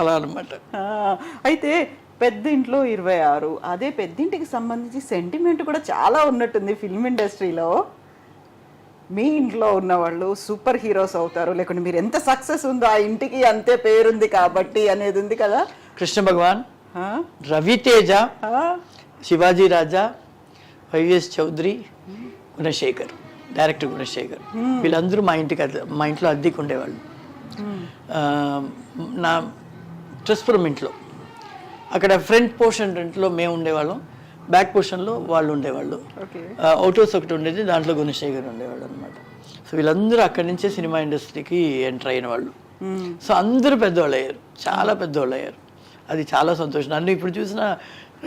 అలా అనమాట అయితే పెద్ద ఇంట్లో ఇరవై ఆరు అదే పెద్దింటికి సంబంధించి సెంటిమెంట్ కూడా చాలా ఉన్నట్టుంది ఫిల్మ్ ఇండస్ట్రీలో మీ ఇంట్లో ఉన్న వాళ్ళు సూపర్ హీరోస్ అవుతారు లేకుంటే మీరు ఎంత సక్సెస్ ఉందో ఆ ఇంటికి అంతే పేరుంది కాబట్టి అనేది ఉంది కదా. Krishna Bhagavan? Raviteja? Shivaji Raja YS Chowdary Gunasekhar director Gunasekhar. వీళ్ళందరూ మా ఇంటికి మా ఇంట్లో అద్దెకి ఉండేవాళ్ళు. నా ట్రస్పురం ఇంట్లో అక్కడ ఫ్రంట్ పోర్షన్ రెంట్లో మేము ఉండేవాళ్ళం బ్యాక్ పోర్షన్లో వాళ్ళు ఉండేవాళ్ళు. అవుటోస్ ఒకటి ఉండేది దాంట్లో గుణశేఖర్ ఉండేవాడు అనమాట సో వీళ్ళందరూ అక్కడి నుంచే సినిమా ఇండస్ట్రీకి ఎంటర్ అయిన వాళ్ళు. సో అందరూ పెద్దవాళ్ళు అయ్యారు చాలా పెద్దవాళ్ళు అయ్యారు. అది చాలా సంతోషం. నన్ను ఇప్పుడు చూసిన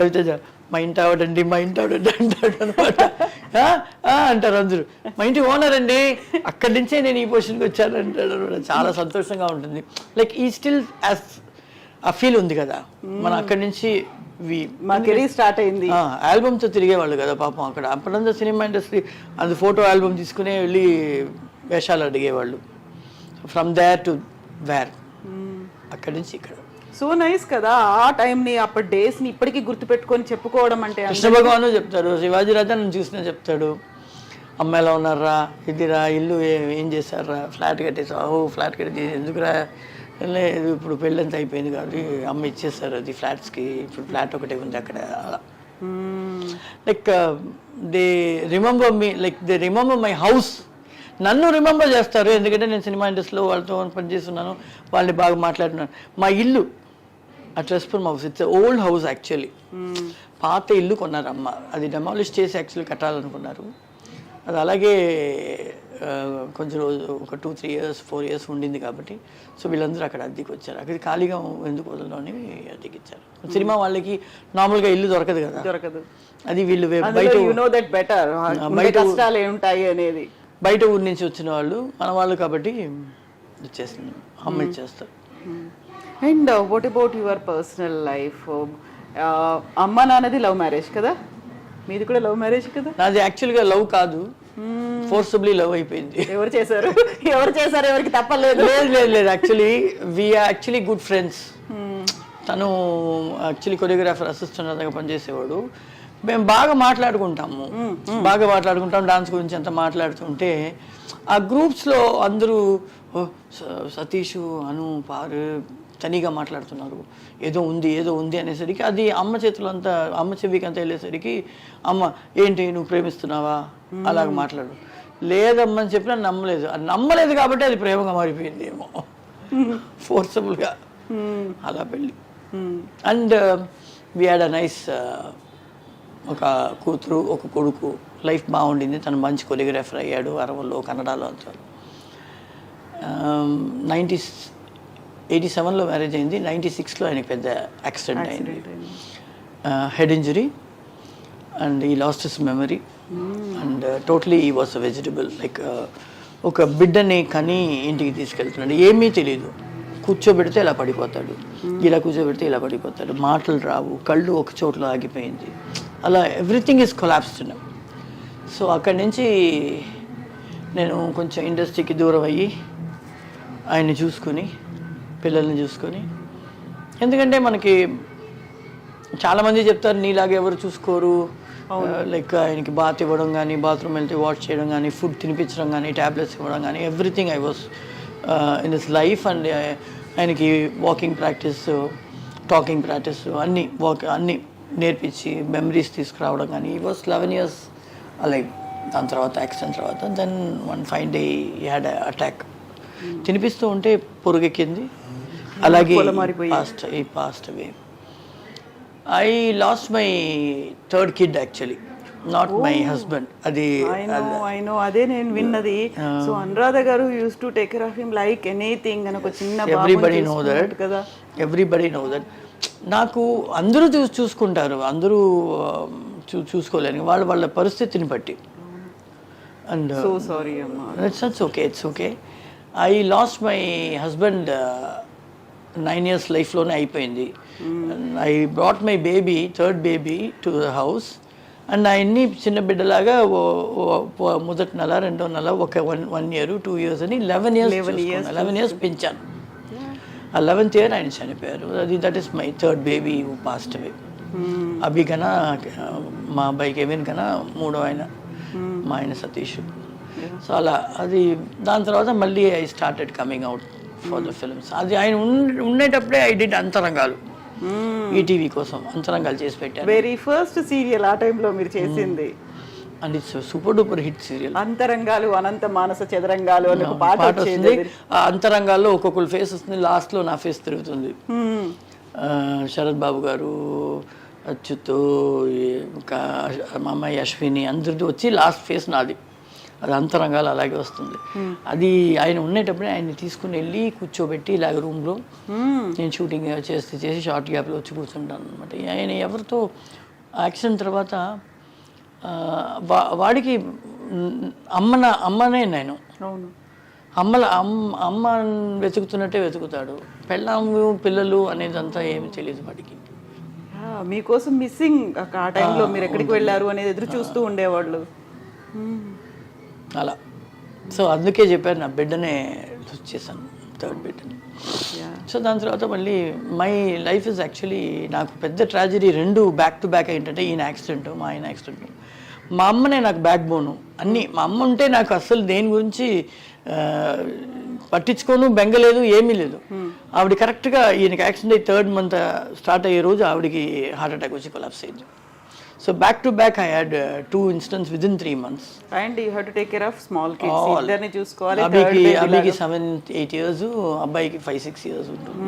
రవితేజ మా ఇంటి ఆవిడండి మా ఇంటి ఆవిడండి అంటాడు అనమాట అంటారు అందరూ. మా ఇంటి ఓనర్ అండి అక్కడి నుంచే నేను ఈ పొజిషన్కి వచ్చాను అంటాడు అనమాట చాలా సంతోషంగా ఉంటుంది. లైక్ ఈ స్టిల్ యాజ్ ఆ ఫీల్ ఉంది కదా. మనం అక్కడి నుంచి వి మా కెరీర్ స్టార్ట్ అయింది. ఆల్బమ్తో తిరిగేవాళ్ళు కదా పాపం అక్కడ. అప్పుడంతా సినిమా ఇండస్ట్రీ అది ఫోటో ఆల్బమ్ తీసుకుని వెళ్ళి వేషాలు అడిగేవాళ్ళు. ఫ్రమ్ దేర్ టు వేర్ అక్కడి నుంచి ఇక్కడ. సో నైస్ కదా. ఆ టైంని అప్పటి డేస్ని ఇప్పటికీ గుర్తుపెట్టుకొని చెప్పుకోవడం అంటే కృష్ణ భగవాను చెప్తారు శివాజీ రాజా నన్ను చూసినా చెప్తాడు. అమ్మ ఎలా ఉన్నారా? ఇదిరా ఇల్లు ఏ- చేశారా? ఫ్లాట్ కట్టేసా ఓ ఫ్లాట్ కట్టేసి ఎందుకురా? లేదు ఇప్పుడు పెళ్ళంతా అయిపోయింది కాబట్టి అమ్మ ఇచ్చేస్తారు అది ఫ్లాట్స్కి. ఇప్పుడు ఫ్లాట్ ఒకటే ఉంది అక్కడ. అలా. Like they remember me like they remember my house. నన్ను రిమెంబర్ చేస్తారు ఎందుకంటే నేను సినిమా ఇండస్ట్రీలో వాళ్ళతో పనిచేస్తున్నాను వాళ్ళని బాగా మాట్లాడుతున్నాను. మా ఇల్లు ఆ ట్రెస్పురం house. It's old house actually పాత ఇల్లు కొన్నారు అమ్మ అది డెమాలిష్ చేసి యాక్చువల్లీ కట్టాలనుకున్నారు. అది అలాగే కొంచెం రోజు ఒక two three years four years ఉండింది కాబట్టి. సో వీళ్ళందరూ అక్కడ అద్దెకి వచ్చారు అక్కడ ఖాళీగా ఎందుకు వదలను అని అద్దెకి ఇచ్చారు సినిమా వాళ్ళకి నార్మల్గా ఇల్లు దొరకదు కదా. దొరకదు. అది వీళ్ళు బయట నో దట్ బెటర్ బయట- కష్టాలు ఏముంటాయి అనేది. బయట ఊరి నుంచి వచ్చిన వాళ్ళు మన వాళ్ళు కాబట్టి ఇచ్చేస్తుంది అమ్మ ఇచ్చేస్తారు. And what about your personal life అమ్మ నాన్నది లవ్ మ్యారేజ్ కదా? మీది కూడా లవ్ మ్యారేజ్ కదా? నాది యాక్చువల్గా లవ్ కాదు. ఫోర్సబుల్లీ లవ్ అయిపోయింది. ఎవరు చేశారు? ఎవరు చేశారు? ఎవరికి తప్పలేదు. లేదు లేదు లేదు. Actually we actually good friends తను యాక్చువల్లీ కొరియోగ్రాఫర్ అసిస్టెంట్ దగ్గర పనిచేసేవాడు. మేము బాగా మాట్లాడుకుంటాము. బాగా మాట్లాడుకుంటాం డాన్స్ గురించి అంత మాట్లాడుతుంటే ఆ గ్రూప్స్లో అందరూ "ఓ, స- సతీష్ అను పారు తనిగా మాట్లాడుతున్నారు. ఏదో ఉంది ఏదో ఉంది అనేసరికి అది అమ్మ చేతిలో అంతా అమ్మ చెవికి అంతా వెళ్ళేసరికి అమ్మ ఏంటి నువ్వు ప్రేమిస్తున్నావా? అలాగ మాట్లాడు. లేదమ్మా అని చెప్పినా నమ్మలేదు. అది నమ్మలేదు కాబట్టి అది ప్రేమగా మారిపోయింది ఏమో. ఫోర్సబుల్గా అలా పెళ్ళి. And we had a nice ఒక కూతురు ఒక కొడుకు. లైఫ్ బాగుండింది. తను మంచి కొరియోగ్రాఫర్ అయ్యాడు అరవల్లో కన్నడలో అంతా. నైంటీ ఎయిటీ సెవెన్లో మ్యారేజ్ అయింది నైంటీ సిక్స్లో ఆయనకి పెద్ద యాక్సిడెంట్ అయింది. Head injury and he lost his memory and totally he was a vegetable like ఒక బిడ్డని కని ఇంటికి తీసుకెళ్తున్నాడు. ఏమీ తెలియదు కూర్చోబెడితే ఇలా పడిపోతాడు. ఇలా కూర్చోబెడితే ఇలా పడిపోతాడు. మాటలు రావు. కళ్ళు ఒక చోట్ల ఆగిపోయింది. అలా ఎవ్రీథింగ్ ఈజ్ కొలాప్స్డ్ సో అక్కడి నుంచి నేను కొంచెం ఇండస్ట్రీకి దూరం అయ్యి ఆయన్ని చూసుకొని పిల్లల్ని చూసుకొని. ఎందుకంటే మనకి చాలా మంది చెప్తారు నీలాగా ఎవరు చూసుకోరు. లైక్ ఆయనకి బాత్ ఇవ్వడం కానీ బాత్రూమ్ వెళ్తే వాష్ చేయడం కానీ ఫుడ్ తినిపించడం కానీ ట్యాబ్లెట్స్ ఇవ్వడం కానీ everything I was in this life and ఆయనకి వాకింగ్ ప్రాక్టీస్ టాకింగ్ ప్రాక్టీస్ అన్నీ వాక్ అన్నీ నేర్పించి మెమరీస్ తీసుకురావడం కానీ ఈ వాస్ లెవెన్ ఇయర్స్ అలాగే దాని తర్వాత యాక్సిడెంట్ తర్వాత then one fine day had attack తినిపిస్తూ ఉంటే పొరుగెక్కింది. అలాగే passed he passed away I lost my third kid actually not my husband అది ఐ నో అదే నేను విన్నది. సో అనురాధ గారు used to take care of him like anything అని ఒక చిన్న ఎవ్రీబడి నో దట్ కదా. ఎవ్రీబడి నో దట్ నాకు అందరూ చూ చూసుకుంటారు. అందరూ చూ చూసుకోలేరు వాళ్ళ వాళ్ళ పరిస్థితిని బట్టి. అండ్ సో సారీ అమ్మా. It's it's okay it's okay I lost my husband nine years లైఫ్లోనే అయిపోయింది. I brought my baby third baby to the house and ఆయన్ని చిన్న బిడ్డలాగా మొదటి నెల రెండో నెల ఒక one one year two years అని లెవెన్ ఇయర్స్ లెవెన్ ఇయర్స్ పెంచాను. ఆ లెవెన్త్ ఇయర్ ఆయన చనిపోయారు. అది that is my third baby passed away Abhi కన్నా మా అబ్బాయి కెవిన్ కన్నా మూడో ఆయన మా ఆయన సతీష్. సో అలా అది దాని తర్వాత మళ్ళీ I started coming out for the films. అది ఆయన ఉండే- ఉండేటప్పుడే ఐ డిడ్ అంతరంగాలు. ఈటీవీ కోసం అంతరంగాలు చేసి పెట్టాను. వెరీ ఫస్ట్ సీరియల్ ఆ టైంలో మీరు చేసింది. And it's super duper hit serial. అంతరంగాలు అనంత మానస చదరంగాలు అని ఒక పాట వస్తుంది. అంతరంగాల్లో ఒక్కొక్కరు ఫేస్ వస్తుంది. లాస్ట్లో నా ఫేస్ తిరుగుతుంది. శరత్ బాబు గారు అచ్యుత్ మా అమ్మాయి అశ్విని అందరిది వచ్చి లాస్ట్ ఫేస్ నాది. అది అంతరంగాలు అలాగే వస్తుంది. అది ఆయన ఉండేటప్పుడే ఆయన్ని తీసుకుని వెళ్ళి కూర్చోబెట్టి ఇలాగ రూమ్లో నేను షూటింగ్ చేస్తే చేసి షార్ట్ గ్యాప్లో వచ్చి కూర్చుంటాను అనమాట ఆయన ఎవరితో యాక్సిడెంట్ తర్వాత వాడికి అమ్మన అమ్మనే నేను. అమ్మల అమ్మ అమ్మ వెతుకుతున్నట్టే వెతుకుతాడు. పెళ్ళాము పిల్లలు అనేదంతా ఏమి తెలియదు వాడికి. మీకోసం మిస్సింగ్ ఆ టైంలో మీరు ఎక్కడికి వెళ్ళారు అనేది ఎదురు చూస్తూ ఉండేవాళ్ళు. అలా. సో అందుకే చెప్పాను నా బిడ్డనే లూజ్ చేశాను థర్డ్ బిడ్డని. సో దాని తర్వాత మళ్ళీ మై లైఫ్ ఇస్ యాక్చువల్లీ నాకు పెద్ద ట్రాజడీ రెండు బ్యాక్ టు బ్యాక్ ఏంటంటే ఈయన యాక్సిడెంట్ మా ఆయన యాక్సిడెంట్. మా అమ్మనే నాకు బ్యాక్ బోను అన్నీ మా అమ్మ ఉంటే నాకు అస్సలు దేని గురించి పట్టించుకోను బెంగలేదు ఏమీ లేదు. ఆవిడ కరెక్ట్గా ఈయనకి యాక్సిడెంట్ అయ్యి థర్డ్ మంత్ స్టార్ట్ అయ్యే రోజు ఆవిడకి హార్ట్ అటాక్ వచ్చి కొలాప్స్ అయింది. So back to back I had two incidents within three months and you have to take care of small kids All. ఇద్దరిని చూసుకోవాలి అభికి సెవెన్ ఎయిట్ ఇయర్స్ అబ్బాయికి ఫైవ్ సిక్స్ ఇయర్స్ ఉంటుంది.